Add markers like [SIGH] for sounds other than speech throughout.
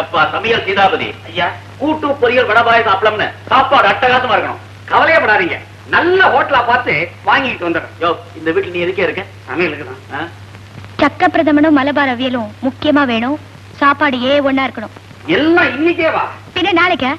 எப்பா சமையல் சீதாபதி? ஐயா. கூட்டு பொரியல் வடபாய சாப்பிடலாம்னு சாப்பாடு அட்டகாசமா இருக்கணும். கவலையே படாதீங்க நல்ல ஹோட்டலா பார்த்து வாங்கிட்டு வந்துடுறேன். யோ இந்த வீட்டுல நீ எதுக்கே இருக்க? சமையலுக்கு தான். ஆ? சக்க பிரதமனும் மலபார் அவியலும் முக்கியமா வேணும். சாப்பாடு ஏ ஒண்ணா இருக்கணும். எல்லாம் இன்னைக்கே வா. பின்ன நாளைக்கா?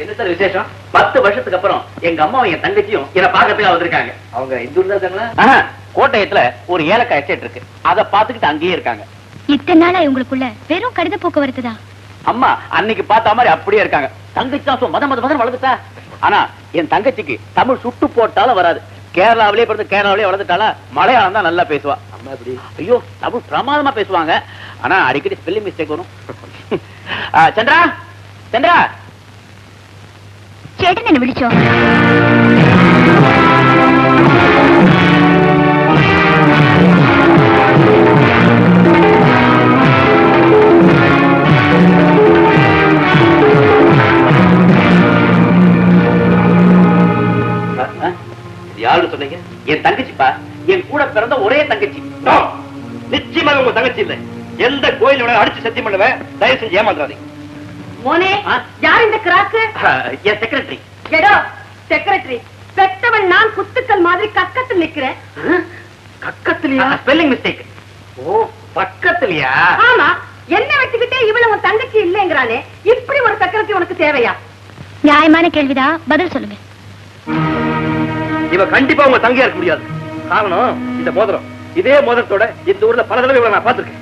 என்ன சார் விசேஷம்? பத்து வருஷத்துக்கு அப்புறம் எங்க அம்மாவும் என் தங்கச்சியும் என்ன பாக்கிறதுக்கு வந்திருக்காங்க. அவங்க இந்த ஊர்ல இருக்காங்களா? கோட்டயத்துல ஒரு ஏலக்காய் எஸ்டேட் இருக்கு. அத பாத்துக்கிட்டு அங்கேயே இருக்காங்க. இத்தனை நாளா இவங்களுக்குள்ள வெறும் கடித போக்குவரத்து தான் அம்மா அன்னைக்கு பார்த்த மாதிரி அப்படியே இருக்காங்க தங்கச்சி தான் சும்மா மத மத மதம் வளர்ந்துட்டா ஆனா என் தங்கச்சிக்கு தமிழ் சுட்டு போட்டாலும் வராது கேரளாவிலே பிறந்து கேரளாவிலே வளர்ந்துட்டாளா மலையாளம் தான் நல்லா பேசுவா அம்மா எப்படி ஐயோ தமிழ் பிரமாதமா பேசுவாங்க ஆனா அடிக்கடி ஸ்பெல்லிங் மிஸ்டேக் வரும் [LAUGHS] ஆ, சந்திரா சந்திரா ചേട്ടൻ എന്നെ വിളിച്ചോ பிறந்த ஒரே தங்கச்சி. நிச்சயமாக உங்க தங்கச்சி இல்ல. எந்த கோயில் அடிச்சு சத்தியம் பண்ணுவேன். தயவு செஞ்சு ஏமாந்துறாதீங்க. மோனே? யார் இந்த கிராக்கு? என் செக்ரட்டரி எடோ செக்ரட்டரி பெத்தவன் நான் குத்துக்கள் மாதிரி கக்கத்தில் நிக்கிறேன். பக்கத்துலயா ஸ்பெல்லிங் மிஸ்டேக் ஓ பக்கத்துலயா? ஆமா. என்ன வச்சுக்கிட்டே இவ்வளவு உன் தங்கச்சி இல்லைங்கிறானே. இப்படி ஒரு செக்ரட்டரி உனக்கு தேவையா? நியாயமான கேள்விதான். பதில் சொல்லுங்க. இவ கண்டிப்பா உங்க தங்கையா இருக்க முடியாது. காரணம் இந்த மோதிரம். இதே மோதிரத்தோட இந்த ஊர்ல பல தடவை நான் பார்த்திருக்கேன்.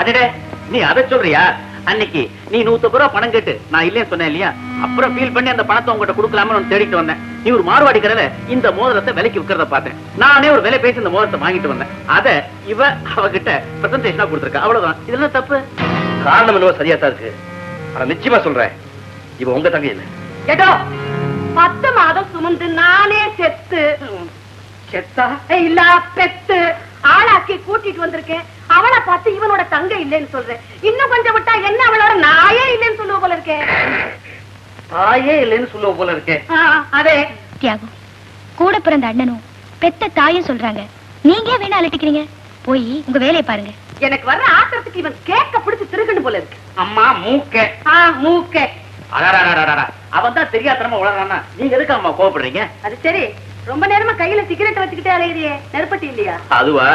அடடே நீ அதை சொல்றியா? அன்னைக்கு நீ நூத்தம்பது ரூபா பணம் கேட்டு நான் இல்லைன்னு சொன்னேன் இல்லையா? அப்புறம் ஃபீல் பண்ணி அந்த பணத்தை உங்ககிட்ட கொடுக்கலாம்னு தேடிட்டு வந்தேன். நீ ஒரு மார்வாடி கடையில இந்த மோதிரத்தை விலைக்கு விற்கிறத பார்த்தேன். நானே ஒரு விலை பேசி இந்த மோதிரத்தை வாங்கிட்டு வந்தேன். அத இவ அவகிட்ட பிரசன்டேஷனா கொடுத்துருக்கா. அவ்வளவுதான். இதெல்லாம் தப்பு? காரணம் என்னவோ சரியா தான் இருக்கு. ஆனா நிச்சயமா சொல்றேன். இவ உங்க தங்கை இல்ல எடோ பத்து மாதம் சுமந்து நானே செத்து. செத்தா ஏய், இல்ல பெத்து. ஆளாக்கி கூட்டிட்டு வந்திருக்கேன். அவளை பார்த்து இவனோட தங்கை இல்லைன்னு சொல்றேன். இன்னும் கொஞ்சம் விட்டா என்ன அவளோட நாயே இல்லைன்னு சொல்லுவ போல இருக்கேன் தாயே இல்லைன்னு சொல்லுவ போல இருக்கே. ஆ, அதே. தியாகம் கூட பிறந்த அண்ணனும் பெத்த தாயும் சொல்றாங்க. நீங்க வேணா அலட்டிக்கிறீங்க? போய் உங்க வேலையை பாருங்க. எனக்கு வர்ற ஆத்திரத்துக்கு இவன் கேக்க பிடிச்சு திருகணும் போல இருக்கு. அம்மா மூக்க. ஆ மூக்க. அவன் தான் தெரியாதனமா உளறானா? நீங்க எதுக்கு அம்மா கோவப்படுறீங்க? அது சரி. ரொம்ப நேரமா கையில சிகரெட் வச்சுக்கிட்டே அலையுறியே நெருப்பட்டி இல்லையா? அதுவா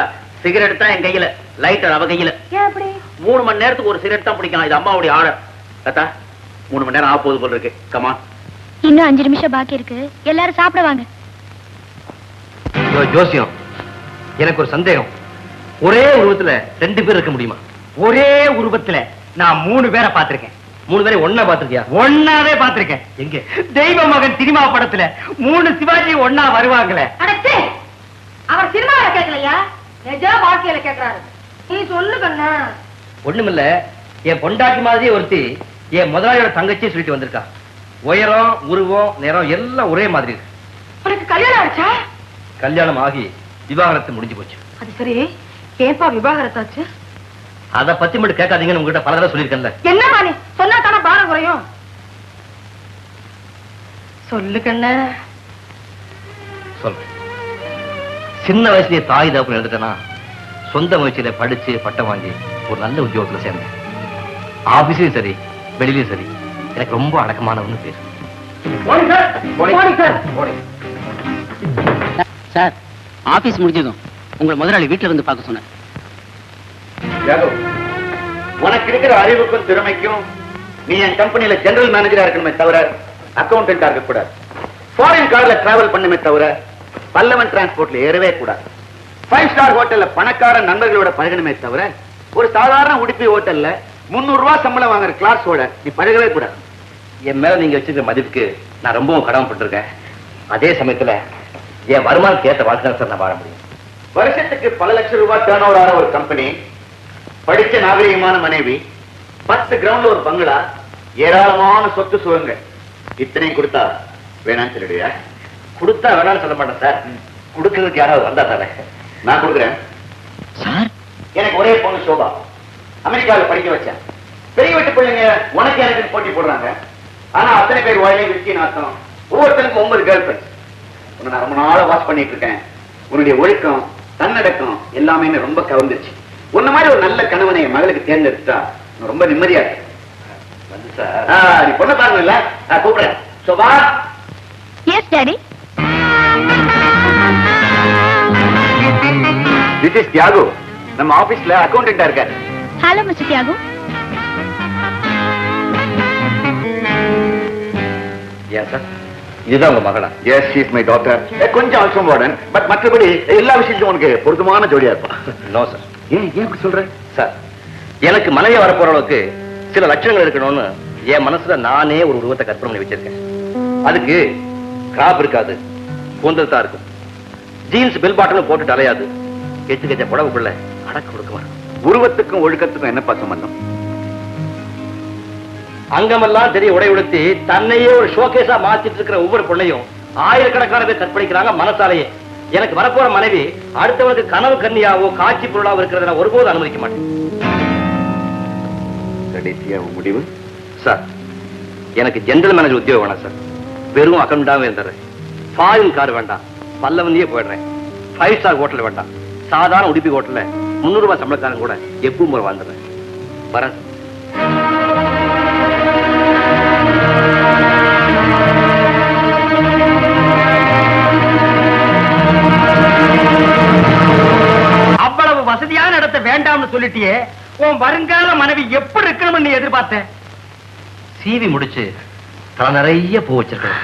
சிகரெட் தான் என் கையில. லைட்டர் அவ கையில. ஏன் அப்படி? மூணு மணி நேரத்துக்கு ஒரு சிகரெட் தான் பிடிக்கலாம். இது அம்மாவுடைய ஆர்டர். கத்தா மூணு மணி நேரம் ஆக போகுது போல இருக்கு. கமான் இன்னும் அஞ்சு நிமிஷம் பாக்கி இருக்கு. எல்லாரும் சாப்பிட வாங்க. ஜோசியம். எனக்கு ஒரு சந்தேகம். ஒரே உருவத்துல ரெண்டு பேர் இருக்க முடியுமா? ஒரே உருவத்துல நான் மூணு பேரை பார்த்திருக்கேன். மூணு பேரை ஒன்னா பாத்திருக்கியா ஒன்னாவே பார்த்திருக்கேன். எங்க? தெய்வ மகன் சினிமா படத்துல மூணு சிவாஜி ஒன்னா வருவாங்களே. அடச்சே அவர் சினிமாவில கேட்கலையா? நிஜ வாழ்க்கையில கேக்குறாரு நீ சொல்லு கண்ணா. ஒண்ணுமில்ல என் பொண்டாட்டி மாதிரியே ஒருத்தி என் முதலாளியோட தங்கச்சியும் சொல்லிட்டு வந்திருக்கா. உயரம் உருவம் நிறம் எல்லாம் ஒரே மாதிரி இருக்கு. உனக்கு கல்யாணம் ஆச்சா கல்யாணம் ஆகி விவாகரத்து முடிஞ்சு போச்சு. அது சரி. ஏன்பா விவாகரத்தாச்சு? அத பத்தி மட்டும் கேட்காதீங்கன்னு உங்ககிட்ட பல தடவை சொல்லியிருக்கேன்ல. என்னம்மா நீ? சொன்னா தானே பாரம் குறையும்? சொல்லு கண்ணா. சொல்றேன். சின்ன வயசுலயே தாய் தகப்பன் எழுந்துட்டேன்னா சொந்த முயற்சியில படிச்சு பட்டம் வாங்கி ஒரு நல்ல உத்தியோகத்துல சேர்ந்தேன். ஆபீஸ்லயும் சரி வெளியிலயும் சரி எனக்கு ரொம்ப அடக்கமானவன்னு பேரு. சார் ஆபீஸ் முடிஞ்சதும் உங்களை முதலாளி வீட்டுல வந்து பார்க்க சொன்னேன். உனக்கு இருக்கிற அறிவுக்கும் திறமைக்கும் நீ என் கம்பெனியில ஜெனரல் மேனேஜரா இருக்கணுமே தவிர அக்கௌண்டன்டா இருக்க கூடாது ஃபாரின் கார்ல டிராவல் பண்ணுமே தவிர பல்லவன் டிரான்ஸ்போர்ட்ல ஏறவே கூடாது. ஃபைவ் ஸ்டார் ஹோட்டல்ல பணக்கார நண்பர்களோட பழகணுமே தவிர ஒரு சாதாரண உடுப்பி ஹோட்டல்ல முந்நூறு ரூபாய் சம்பளம் வாங்குற கிளாஸோட நீ பழகவே கூடாது. என் மேல நீங்க வச்சிருக்க மதிப்புக்கு நான் ரொம்பவும் கடமைப்பட்டிருக்கேன். அதே சமயத்துல என் வருமானத்துக்கு ஏற்ற வாழ்க்கை சார் நான் வாழ முடியும். வருஷத்துக்கு பல லட்சம் ரூபாய் டேர்ன் ஓவர் ஆன ஒரு கம்பெனி படிச்ச நாகரிகமான மனைவி பத்து கிரவுண்ட்ல ஒரு பங்களா ஏராளமான சொத்து சுகங்கள் இத்தனையும் கொடுத்தா வேணாம்னு சொல்லிடுவியா? கொடுத்தா வேணாம்னு சொல்ல மாட்டேன் சார். கொடுக்கறதுக்கு யாராவது வந்தா தானே நான் கொடுக்குறேன். சார்? எனக்கு ஒரே பொண்ணு சோபா அமெரிக்காவில் படிக்க வச்சேன். பெரிய வீட்டு பிள்ளைங்க உனக்கு எனக்கு போட்டி போடுறாங்க. ஆனா அத்தனை பேர் வாயிலே விஸ்கி நாத்தம் ஒவ்வொருத்தனுக்கும் ஒன்பது கேர்ள் ஃபிரெண்ட்ஸ் உன்னை நான் ரொம்ப நாளா வாட்ச் பண்ணிட்டு இருக்கேன். உன்னுடைய ஒழுக்கம் தன்னடக்கம் எல்லாமே ரொம்ப கவர்ந்துச்சு உன்ன மாதிரி ஒரு நல்ல கணவனை மகளுக்கு தேர்ந்தெடுத்தா ரொம்ப நிம்மதியா நீ பொண்ணை பாருங்க இல்ல நான் கூப்பிடுறேன் Sobha yes daddy this is Thiyagu நம்ம ஆபீஸ்ல அக்கௌண்டன்டா இருக்காரு. ஹலோ மிஸ்டர் தியாகு ஏன் சார் இதுதான் உங்க மகளா? எஸ் இஸ் மை டாக்டர் கொஞ்சம் வார்டன் பட் மற்றபடி எல்லா விஷயத்திலும் உனக்கு பொருத்தமான ஜோடியா இருப்பான். நோ சார் ஏன் ஏன் அப்படி சொல்ற? சார் எனக்கு மனைவி வரப்போற அளவுக்கு சில லட்சணங்கள் இருக்கணும்னு என் மனசுல நானே ஒரு உருவத்தை கற்பனை பண்ணி வச்சிருக்கேன். அதுக்கு கிராப் இருக்காது கூந்தல் இருக்கும். ஜீன்ஸ் பெல் பாட்டம் போட்டுட்டு அலையாது. கெச்சு கெச்ச புடவுக்குள்ள அடக்க கொடுக்குமா உருவத்துக்கும் ஒழுக்கத்துக்கும் என்ன சம்பந்தம் அங்கமெல்லாம் தெரிய உடை உடுத்தி தன்னையே ஒரு ஷோகேஸா மாத்திட்டு இருக்கிற ஒவ்வொரு பொண்ணையும் ஆயிரக்கணக்கான பேர் கற்பழிக்கிறாங்க மனசாலேயே. எனக்கு வரப்போற மனைவி அடுத்தவனுக்கு கனவு கன்னியாவோ காட்சி பொருளாவோ இருக்கிறத ஒருபோது அனுமதிக்க மாட்டேன். கடைசியா உன் முடிவு? சார் எனக்கு ஜென்ரல் மேனேஜர் உத்தியோகம் வேணாம் சார். வெறும் அக்கௌண்டாவே இருந்துடுறேன். ஃபாரின் கார் வேண்டாம். பல்லவந்தியே போயிடுறேன். ஃபைவ் ஸ்டார் ஹோட்டல் வேண்டாம். சாதாரண உடுப்பி ஹோட்டலில் முந்நூறுரூவா சம்பளக்காரன் கூட எப்பவும் முறை வாழ்ந்துடுறேன். வரேன் அவ்வளவு வசதியான இடத்தை வேண்டாம்னு சொல்லிட்டியே உன் வருங்கால மனைவி எப்படி இருக்கணும்னு நீ எதிர்பார்த்த? சீவி முடிச்சு தலை நிறைய பூ வச்சிருக்கேன்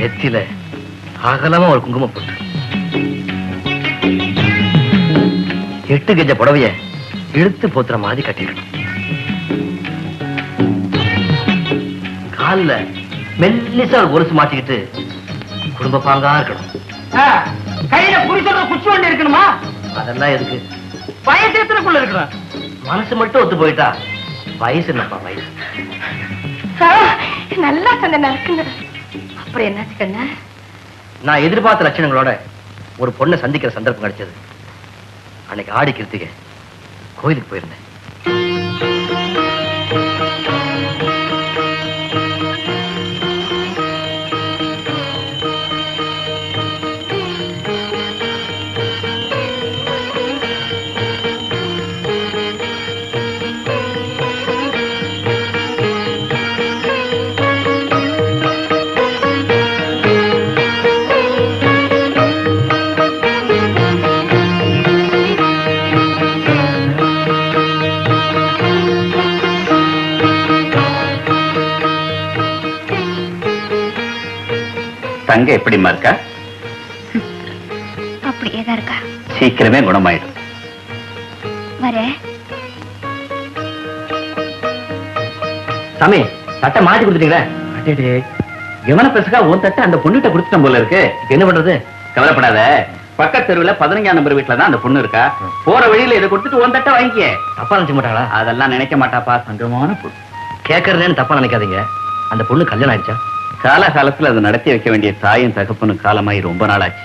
நெத்தியில அகலமா ஒரு குங்குமம் போட்டு. எட்டு கெஜ புடவைய இழுத்து போத்துற மாதிரி கட்டிக்கணும் கால்ல மெல்லிசா ஒரு கொலுசு மாட்டிக்கிட்டு குடும்ப பாங்கா இருக்கணும். கையில புருஷனோட குச்சி ஒண்ணு இருக்கணுமா? அதெல்லாம் எதுக்கு? வயசு எத்தனைக்குள்ள இருக்கணும் மனசு மட்டும் ஒத்து போயிட்டா? வயசு என்னப்பா வயசு? நல்லா சொன்ன நடக்குங்க அப்புறம் என்னாச்சு கண்ணா? நான் எதிர்பார்த்த லட்சணங்களோட ஒரு பொண்ணை சந்திக்கிற சந்தர்ப்பம் கிடைச்சது. அன்னைக்கு ஆடி கிருத்திகை. கோயிலுக்கு போயிருந்தேன். தங்க எப்படிமா இருக்கா? அப்படியே தான் இருக்கா? சீக்கிரமே குணமாயிடும். வரேன் சாமி சட்டை மாத்தி கொடுத்துட்டீங்களே? எவன பெருசுக்கா உன் தட்டை அந்த பொண்ணுகிட்ட கொடுத்துட்டேன் போல இருக்கு? என்ன பண்றது? கவலைப்படாத. பக்கத்து தெருவுல பதினஞ்சாம் நம்பர் வீட்டுல தான் அந்த பொண்ணு இருக்கா? போற வழியில இதை கொடுத்துட்டு உன் தட்டை வாங்கிக்க. தப்பா நினைச்ச மாட்டாங்களா அதெல்லாம் நினைக்க மாட்டாப்பா. சங்கமான பொண்ணு. கேட்கறதுன்னு தப்பா நினைக்காதீங்க. அந்த பொண்ணு கல்யாணம் ஆயிடுச்சா? காலகாலத்துல அதை நடத்தி வைக்க வேண்டிய தாயும் தகப்பனும் காலமாயி ரொம்ப நாளாச்சு.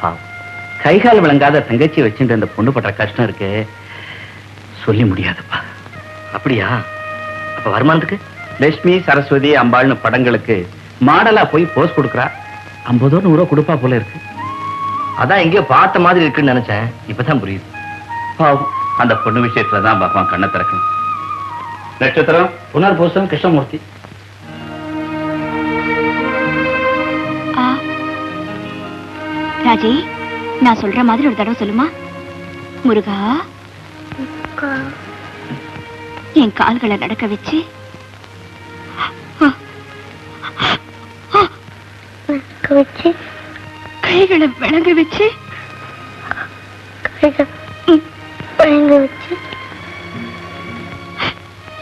பாவம். கை கால் விளங்காத தங்கச்சி வச்சுட்டு அந்த பொண்ணு பட்ட கஷ்டம் இருக்கு சொல்லி முடியாதுப்பா. அப்படியா? அப்ப வருமானத்துக்கு? லட்சுமி சரஸ்வதி அம்பாள்னு படங்களுக்கு மாடலா போய் போஸ் கொடுக்குறா? ஐம்பதோ நூறோ கொடுப்பா போல இருக்கு. அதான் எங்கேயோ பார்த்த மாதிரி இருக்குன்னு நினைச்சேன். இப்பதான் புரியுது. பாவம். அந்த பொண்ணு விஷயத்துல தான் பகவான் கண்ணை திறக்கணும். நட்சத்திரம் புனர்பூசம் கிருஷ்ணமூர்த்தி. ராஜி நான் சொல்ற மாதிரி ஒரு தடவை சொல்லுமா? முருகா? என் கால்களை நடக்க வச்சு. வச்சு. கைகளை விளங்க வச்சு. பயங்க வச்சு.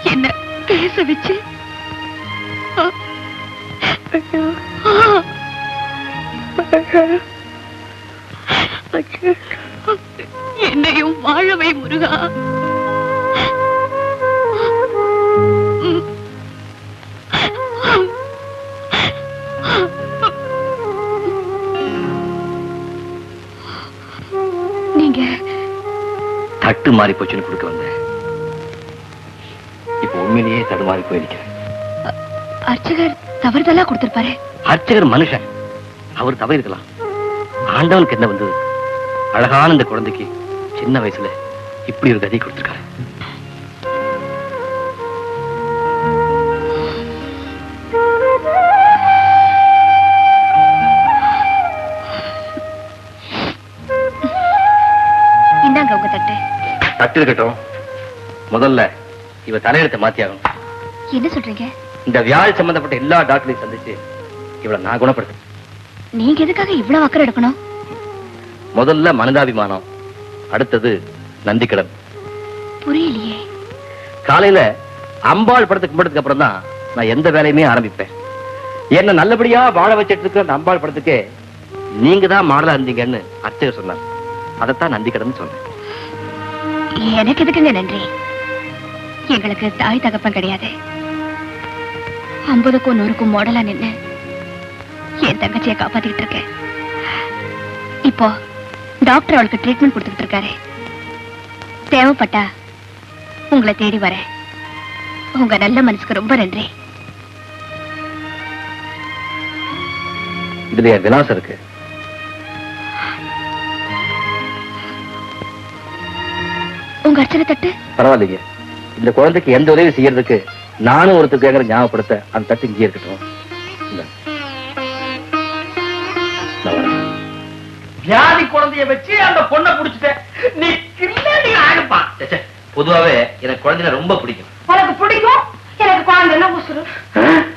என்ன பேச வச்சு. ஆ. தட்டு மாறி போச்சுன்னு கொடுக்க வந்தேன். இப்போ உண்மையிலேயே தடுமாறி போயிருக்கிறேன் அர்ச்சகர் தவறுதலா கொடுத்திருப்பாரு. அர்ச்சகர் மனுஷன். அவர் தவறிருக்கலாம் ஆண்டவனுக்கு என்ன வந்தது? அழகான இந்த குழந்தைக்கு சின்ன வயசுல இப்படி ஒரு கதி கொடுத்திருக்காரு. இருக்கட்டும் முதல்ல இவ தலையெழுத்தை மாத்தி ஆகணும் என்ன சொல்றீங்க? இந்த வியாழ் சம்பந்தப்பட்ட எல்லா டாக்டரையும் சந்திச்சு இவளை நான் குணப்படுத்து நீங்க எதுக்காக இவ்வளவு அக்கறை எடுக்கணும்? முதல்ல மனிதாபிமானம் அடுத்தது நந்திக்கடன். புரியலையே. காலையில அம்பாள் படத்துக்கு கும்பிட்டதுக்கு அப்புறம் தான் நான் எந்த வேலையுமே ஆரம்பிப்பேன். என்ன நல்லபடியா வாழ வச்சிட்டு இருக்கிற அந்த அம்பாள் படத்துக்கு நீங்க தான் மாடலா இருந்தீங்கன்னு அர்ச்சகர் சொன்னார். அதைத்தான் நந்திக்கடன் சொன்னேன். எனக்கு எதுக்குங்க நன்றி. எங்களுக்கு தாய் தகப்பம் கிடையாது. ஐம்பதுக்கும் நூறுக்கும் மாடலா நின்று என் தங்கச்சியை காப்பாத்திட்டு இருக்கேன். இப்போ டாக்டர் அவளுக்கு ட்ரீட்மெண்ட் கொடுத்துட்டு இருக்காரு. தேவைப்பட்டா உங்களை தேடி வரேன். உங்க நல்ல மனசுக்கு ரொம்ப நன்றி. இதுல என் விலாசம் இருக்கு? உங்க அர்ச்சனை தட்டு? பரவாயில்லைங்க. இந்த குழந்தைக்கு எந்த உதவி செய்யறதுக்கு நானும் ஒருத்தர் கேட்கற ஞாபகப்படுத்த அந்த தட்டு இங்கே இருக்கட்டும். வியாதி குழந்தைய வச்சு அந்த பொண்ணை புடிச்சிட்ட. நீ கில்லாடி ஆடுப்பா பொதுவாவே எனக்கு குழந்தைங்க ரொம்ப பிடிக்கும். உனக்கு பிடிக்கும்? எனக்கு குழந்தைன்னா உசுரு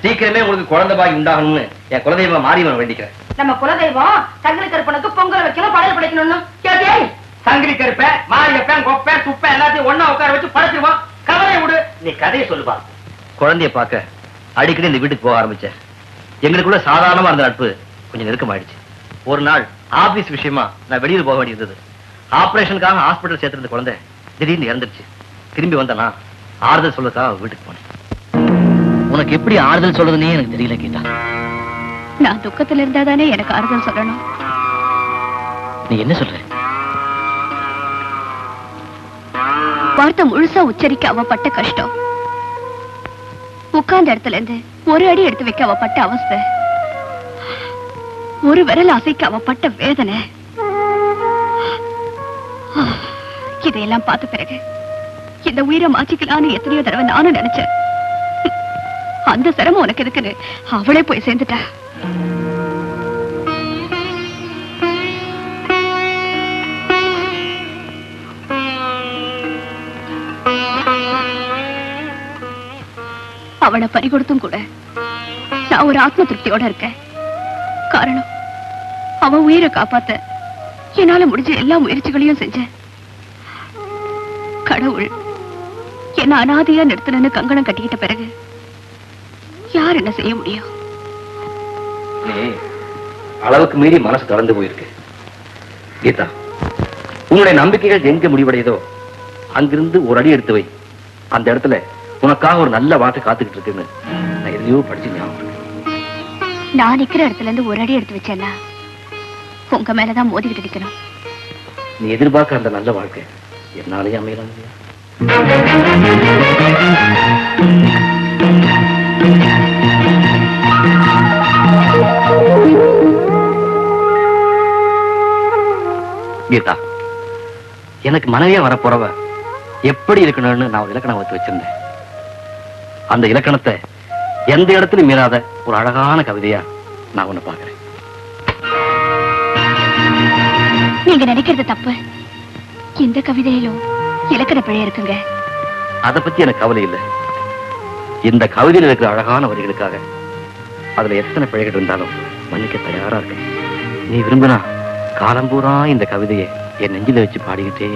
சீக்கிரமே உங்களுக்கு குழந்தை பாகி உண்டாகணும்னு என் குலதெய்வம் மாரியம்மன் வேண்டிக்கிறேன். நம்ம குலதெய்வம் தங்கலி கருப்பனுக்கு பொங்கல் வைக்கணும் படையல் படைக்கணும்னு. கேட்டியா? சங்கிலி கருப்ப மாரியப்பன் கொப்பன் துப்ப எல்லாத்தையும் ஒண்ணா உட்கார வச்சு படைச்சிருவான் கவலை விடு. நீ கதையை சொல்லுப்பா குழந்தைய பார்க்க அடிக்கடி இந்த வீட்டுக்கு போக ஆரம்பிச்சேன். எங்களுக்குள்ள சாதாரணமா இருந்த நட்பு கொஞ்சம் நெருக்கமாயிடுச்சு. ஒரு நாள் ஆபீஸ் விஷயமா நான் வெளியூர் போக வேண்டியிருந்தது ஆபரேஷனுக்காக ஹாஸ்பிட்டல் சேர்த்திருந்த குழந்தை திடீர்னு இறந்துருச்சு. திரும்பி வந்தனா ஆறுதல் சொல்லக்காக வீட்டுக்கு போனேன். உனக்கு எப்படி ஆறுதல் சொல்றதுன்னே எனக்கு தெரியல கீதா. நான் துக்கத்துல இருந்தா தானே எனக்கு ஆறுதல் சொல்லணும்? நீ என்ன சொல்ற? வார்த்தை முழுசா உச்சரிக்க அவ பட்ட கஷ்டம். உட்கார்ந்த இடத்துல இருந்து ஒரு அடி எடுத்து வைக்க அவ பட்ட அவஸ்தை. ஒரு விரல் அசைக்க அவ பட்ட வேதனை. இதையெல்லாம் பார்த்த பிறகு இந்த உயிரை மாற்றிக்கலான்னு எத்தனையோ தடவை நானும் நினைச்சேன். அந்த சிரமம் உனக்கு இருக்குன்னு அவளே போய் சேர்ந்துட்டா. அவளை பறிகொடுத்தும் கூட நான் ஒரு ஆத்ம திருப்தியோட இருக்கேன். காரணம் அவ உயிரை காப்பாத்த என்னால முடிஞ்ச எல்லா முயற்சிகளையும் செஞ்சேன். கடவுள் என்ன அனாதையா நிறுத்தணும்னு கங்கணம் கட்டிக்கிட்ட பிறகு யார் என்ன செய்ய முடியும்? அளவுக்கு மீறி மனசு தொடர்ந்து போயிருக்கு. கீதா உன்னுடைய நம்பிக்கைகள் எங்க முடிவடையதோ அங்கிருந்து ஒரு அடி எடுத்து வை. அந்த இடத்துல உனக்காக ஒரு நல்ல வார்த்தை காத்துக்கிட்டு இருக்குன்னு நான் எதையோ படிச்சு ஞாபகம். நான் நிக்கிற இடத்துல இருந்து ஒரு அடி எடுத்து வச்சேன்னா உங்க மேலதான் மோதிக்கிட்டு நிக்கணும். நீ எதிர்பார்க்க அந்த நல்ல வாழ்க்கை என்னாலேயே அமையலாம் கீதா எனக்கு மனைவியா வரப்போறவ எப்படி இருக்கணும்னு நான் ஒரு இலக்கணம் வச்சு வச்சிருந்தேன். அந்த இலக்கணத்தை எந்த இடத்துலயும் மீறாத ஒரு அழகான கவிதையா நான் உன்னை பார்க்கிறேன். நீங்க நினைக்கிறது தப்பு. இந்த கவிதையிலும் இலக்கண பிழை இருக்குங்க. அதை பத்தி எனக்கு கவலை இல்லை. இந்த கவிதையில் இருக்கிற அழகான வரிகளுக்காக அதுல எத்தனை பிழைகள் இருந்தாலும் மன்னிக்க தயாரா இருக்கேன். நீ விரும்பினா காலம்பூரா இந்த கவிதையை என் நெஞ்சில வச்சு பாடிக்கிட்டே.